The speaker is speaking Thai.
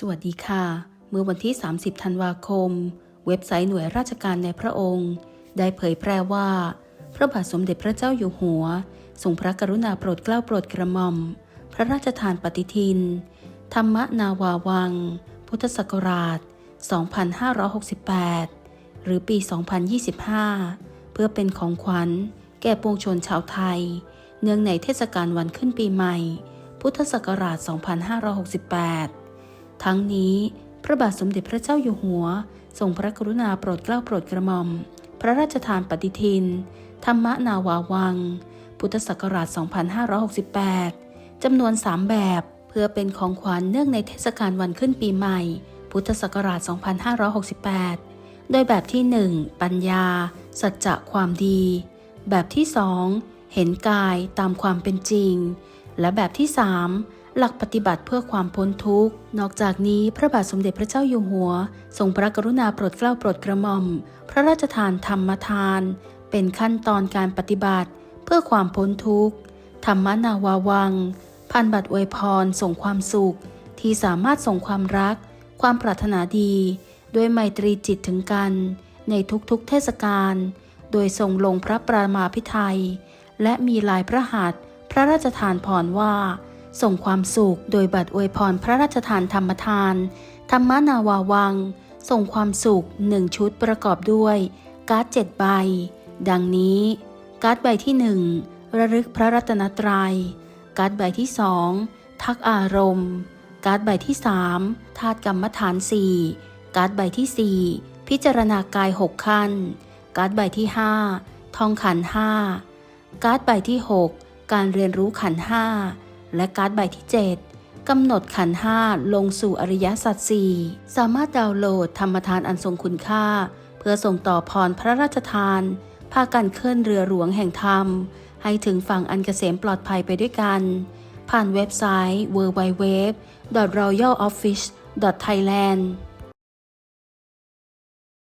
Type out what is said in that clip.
สวัสดีค่ะ เมื่อวันที่ 30 ธันวาคม เว็บไซต์หน่วยราชการในพระองค์ ได้เผยแพร่ว่า พระบาทสมเด็จพระเจ้าอยู่หัวทรงพระกรุณาโปรดเกล้าโปรดกระหม่อม พระราชทานปฏิทิน ธรรมนาวาวัง พุทธศักราช 2568 หรือปี 2025 เพื่อเป็นของขวัญ แก่ปวงชนชาวไทย เนื่องในเทศกาลวันขึ้นปีใหม่ พุทธศักราช 2568 ทั้งนี้พระบาทสมเด็จพระเจ้าอยู่หัว ทรงพระกรุณาโปรดเกล้าโปรดกระหม่อม พระราชทานปฏิทิน ธรรมนาวาวัง พุทธศักราช 2568 จำนวน 3 แบบเพื่อเป็นของขวัญเนื่องในเทศกาลวันขึ้นปีใหม่ พุทธศักราช 2568 โดยแบบที่ 1 ปัญญา สัจจะความดี แบบที่ 2 เห็นกายตามความเป็นจริง และแบบที่ 3 หลักปฏิบัติเพื่อความพ้นทุกข์ นอกจากนี้พระบาทสมเด็จพระเจ้าอยู่หัว ทรงพระกรุณาโปรดเกล้าโปรดกระหม่อม พระราชทานธรรมทาน เป็นขั้นตอนการปฏิบัติ เพื่อความพ้นทุกข์ ธรรมนาวาวัง พันบัตรอวยพรส่งความสุข ที่สามารถส่งความรัก ความปรารถนาดี ด้วยไมตรีจิตถึงกัน ในทุกๆเทศกาลโดยทรงลงพระประมาพิไทยและมีลายพระหัตถ์พระราชทานพรว่า ส่งความสุขโดยบัตรอวยพรพระราชทานธรรมทาน ธรรมนาวาวัง ส่งความสุขหนึ่งชุดประกอบด้วย การ์ดเจ็ดใบ ดังนี้ การ์ดใบที่หนึ่งระลึกพระรัตนตรยัย การ์ดใบที่สองทักอารมณ์ การ์ดใบที่สามธาตุกรรมฐานสี่การ์ดใบที่สี่พิจารณากายหกขั้น การ์ดใบที่ห้าทองขันห้าการ์ดใบที่หกการเรียนรู้ขันห้า และการ์ดใบที่เจ็ดกำหนดขันห้าลงสู่อริยสัจสี่สามารถดาวน์โหลดธรรมทานอันทรงคุณค่า เพื่อส่งต่อพรพระราชทาน พากันเคลื่อนเรือหลวงแห่งธรรม ให้ถึงฝั่งอันเกษมปลอดภัยไปด้วยกัน ผ่านเว็บไซต์ www.royaloffice.thailand